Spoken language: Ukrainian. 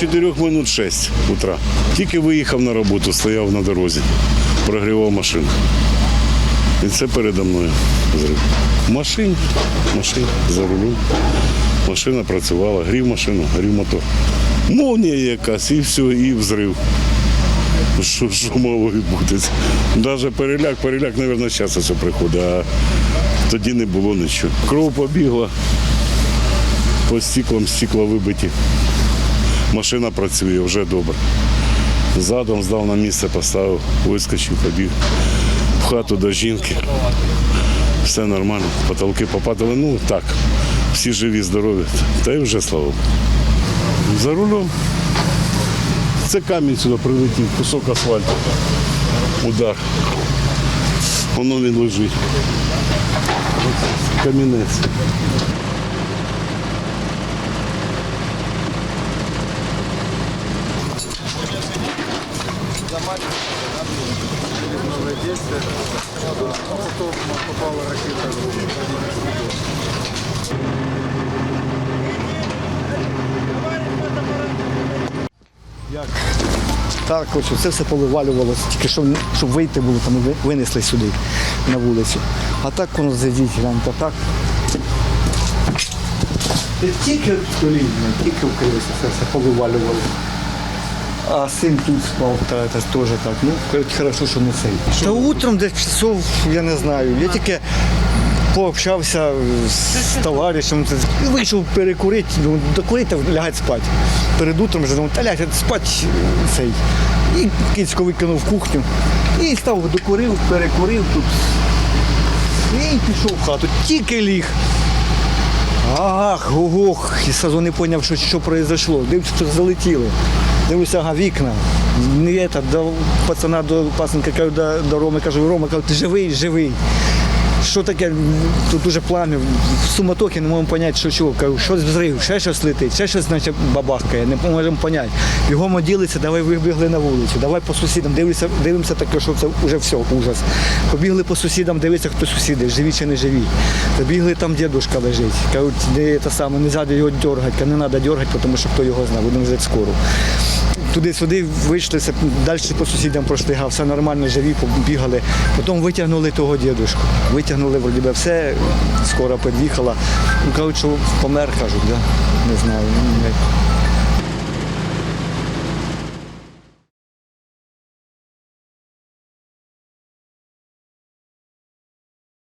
4 минут 6 утра. Тільки виїхав на роботу, стояв на дорозі, прогрівав машину. І це передо мною зрив. Машин, машин за рулем. Машина працювала, грів машину, грів мотор. Молнія якась, і все, і взрив. Що, що мало відбутися? Навіть переляк, переляк, мабуть, зараз це приходить, а тоді не було нічого. Кров побігла, по стіклам стекла вибиті. Машина працює вже добре. Задом здав на місце, поставив, вискочив, побіг в хату до жінки. Все нормально, потолки попадали. Ну так, всі живі, здорові. Та й вже слава Богу. За рулем. Це камінь сюди прилетів, кусок асфальту. Удар. Воно він лежить. Камінець. Так, ось це все повивалювалося, тільки щоб, щоб вийти було, там винесли сюди на вулицю. А так воно зайдіть, гляньте, так. Тільки коліна, тільки вкрилося, це все повивалювали. А син тут спав, та, та, теж так. Ну, хорошо, що не цей. Та утром десь часов, я не знаю. Я тільки пообщався з товаришем, вийшов перекурити, ну, докурити, лягати спати. Перед утром вже думав, та лягати спати цей. І кицько викинув в кухню. І став докурив, перекурив тут. І пішов в хату. Тільки ліг. Ах, гугух, і сразу не зрозумів, що, що произошло. Дивлюся, що залетіло. Дивлюся, ага, вікна. Не это, до пацана, до пасенка кажу, до, до Роми, кажу, Рома, кажу, ти живий, живий. Що таке? Тут уже пламя, в суматохі не можемо зрозуміти, що чого. Кажу, щось взрив, ще щось летить, ще щось значить, бабахкає, не можемо зрозуміти. Бігом оділися, давай вибігли на вулицю, давай по сусідам, дивимося, дивимося таке, що це вже все, ужас. Побігли по сусідам, дивитися, хто сусіди, живі чи не живі. Побігли, там дідушка лежить. Кажуть, не те саме, не треба його дергати, не треба дергати, тому що хто його знає, будемо жити скоро. Туди-сюди вийшли, далі по сусідам пройшли, все нормально, живі, побігали. Потім витягнули того дідушку. Витягнули, вроді би, все, скоро під'їхала. Ну, кажуть, що помер, кажуть, да? не знаю. ну,